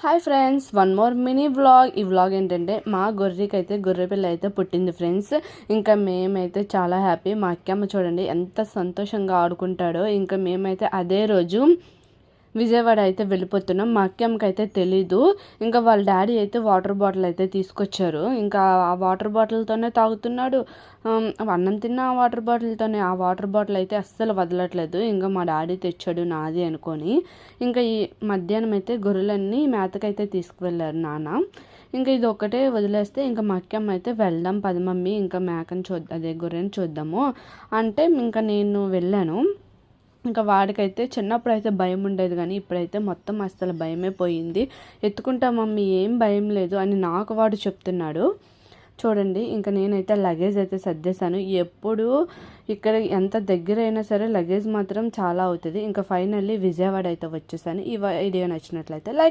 Hi friends one more mini vlog ఈ vlog ఏంటంటే మా గొర్రెకి అయితే గొర్రె పిల్ల అయితే పుట్టింది ఫ్రెండ్స్ ఇంకా మేమైతే చాలా హ్యాపీ మా అక్కమ్మ చూడండి ఎంత సంతోషంగా ఆడుకుంటాడో. ఇంకా మేమైతే అదే రోజు విజయవాడ అయితే వెళ్ళిపోతున్నాం. మా అక్కమ్మకి అయితే తెలీదు. ఇంకా వాళ్ళ డాడీ అయితే వాటర్ బాటిల్ అయితే తీసుకొచ్చారు. ఇంకా ఆ వాటర్ బాటిల్తోనే తాగుతున్నాడు. అన్నం తిన్న ఆ వాటర్ బాటిల్తోనే ఆ వాటర్ బాటిల్ అయితే అస్సలు వదలట్లేదు. ఇంకా మా డాడీ తెచ్చాడు నాది అనుకొని. ఇంకా ఈ మధ్యాహ్నం అయితే గొర్రెలన్నీ మేతకైతే తీసుకువెళ్ళారు నాన్న. ఇంకా ఇది ఒకటే వదిలేస్తే ఇంకా మా అక్కమ్మ అయితే వెళ్దాం పది మమ్మీ ఇంకా మేకని చూద్దాం అదే గొర్రెని చూద్దాము. అంటే ఇంకా నేను వెళ్ళాను. ఇంకా వాడికైతే చిన్నప్పుడు అయితే భయం ఉండేది కానీ ఇప్పుడైతే మొత్తం అసలు భయమే పోయింది. ఎత్తుకుంటా మమ్మీ ఏం భయం లేదు అని నాకు వాడు చెప్తున్నాడు. చూడండి ఇంకా నేనైతే లగేజ్ అయితే సర్దేశాను. ఎప్పుడు ఇక్కడ ఎంత దగ్గర అయినా సరే లగేజ్ మాత్రం చాలా అవుతుంది. ఇంకా ఫైనల్లీ విజయవాడ అయితే వచ్చేసాను. ఈ వీడియో నచ్చినట్లయితే లైక్